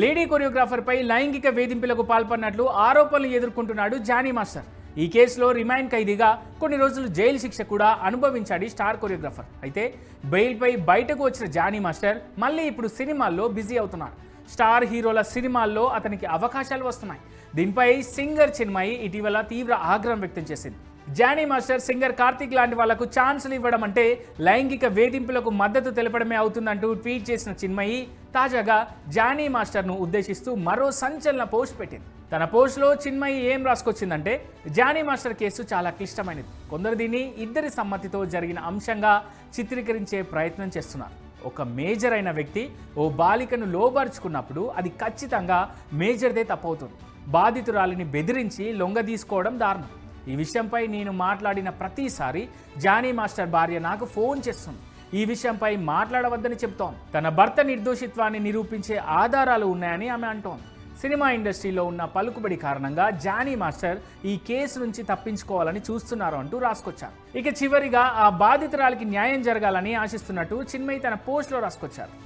Lady కొరియోగ్రాఫర్పై లైంగిక వేధింపులకు పాల్పడినట్లు ఆరోపణలు ఎదుర్కొంటున్నాడు జానీ మాస్టర్. ఈ కేసులో రిమాండ్ ఖైదీగా కొన్ని రోజులు జైలు శిక్ష కూడా అనుభవించాడు స్టార్ కొరియోగ్రాఫర్. అయితే బెయిల్పై బయటకు వచ్చిన జానీ మాస్టర్ మళ్ళీ ఇప్పుడు సినిమాల్లో బిజీ అవుతున్నాడు. స్టార్ హీరోల సినిమాల్లో అతనికి అవకాశాలు వస్తున్నాయి. దీనిపై సింగర్ చిన్మయి ఇటీవల తీవ్ర ఆగ్రహం వ్యక్తం చేసింది. జానీ మాస్టర్ సింగర్ కార్తిక్ లాంటి వాళ్ళకు ఛాన్సులు ఇవ్వడం అంటే లైంగిక వేధింపులకు మద్దతు తెలపడమే అవుతుందంటూ ట్వీట్ చేసిన చిన్మయి. తాజాగా జానీ మాస్టర్ను ఉద్దేశిస్తూ మరో సంచలన పోస్ట్ పెట్టింది. తన పోస్ట్లో చిన్మయి ఏం రాసుకొచ్చిందంటే జానీ మాస్టర్ కేసు చాలా క్లిష్టమైనది. కొందరు దీన్ని ఇద్దరి సమ్మతితో జరిగిన అంశంగా చిత్రీకరించే ప్రయత్నం చేస్తున్నారు. ఒక మేజర్ అయిన వ్యక్తి ఓ బాలికను లోబరుచుకున్నప్పుడు అది ఖచ్చితంగా మేజర్దే తప్పవుతుంది. బాధితురాలిని బెదిరించి లొంగ తీసుకోవడం దారుణం. ఈ విషయంపై నేను మాట్లాడిన ప్రతిసారి జానీ మాస్టర్ భార్య నాకు ఫోన్ చేస్తుంది. ఈ విషయంపై మాట్లాడవద్దని చెప్తోంది. తన భర్త నిర్దోషిత్వాన్ని నిరూపించే ఆధారాలు ఉన్నాయని ఆమె అంటోంది. సినిమా ఇండస్ట్రీలో ఉన్న పలుకుబడి కారణంగా జానీ మాస్టర్ ఈ కేసు నుంచి తప్పించుకోవాలని చూస్తున్నారు అంటూ రాసుకొచ్చారు. ఇక చివరిగా ఆ బాధితురాలికి న్యాయం జరగాలని ఆశిస్తున్నట్టు చిన్మయి తన పోస్ట్లో రాసుకొచ్చారు.